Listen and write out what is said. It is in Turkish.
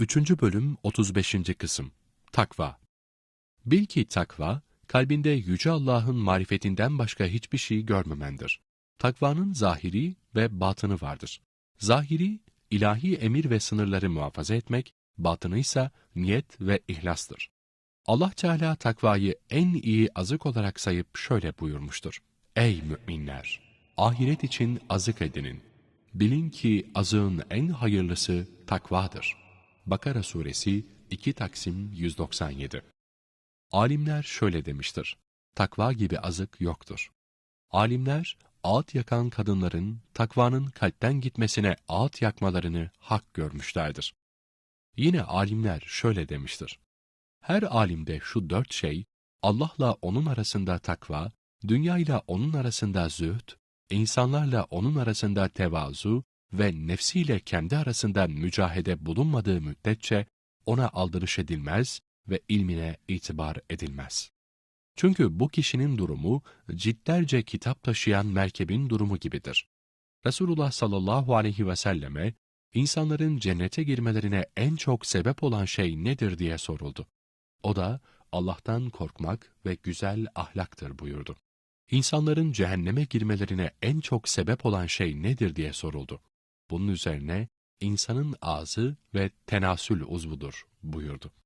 3. bölüm 35. kısım Takva Bil ki takva, kalbinde Yüce Allah'ın marifetinden başka hiçbir şey görmemendir. Takvanın zahiri ve batını vardır. Zahiri, ilahi emir ve sınırları muhafaza etmek, batını ise niyet ve ihlastır. Allah Teala takvayı en iyi azık olarak sayıp şöyle buyurmuştur. Ey müminler! Ahiret için azık edinin. Bilin ki azığın en hayırlısı takvadır. Bakara Suresi 2 Taksim 197 Alimler şöyle demiştir. Takva gibi azık yoktur. Alimler, ağıt yakan kadınların takvanın kalpten gitmesine ağıt yakmalarını hak görmüşlerdir. Yine alimler şöyle demiştir. Her alimde şu dört şey, Allah'la onun arasında takva, dünyayla onun arasında zühd, insanlarla onun arasında tevazu ve nefsiyle kendi arasında mücahede bulunmadığı müddetçe ona aldırış edilmez ve ilmine itibar edilmez. Çünkü bu kişinin durumu cidderce kitap taşıyan merkebin durumu gibidir. Resulullah sallallahu aleyhi ve selleme insanların cennete girmelerine en çok sebep olan şey nedir diye soruldu. O da Allah'tan korkmak ve güzel ahlaktır buyurdu. İnsanların cehenneme girmelerine en çok sebep olan şey nedir diye soruldu. Bunun üzerine insanın ağzı ve tenasül uzvudur buyurdu.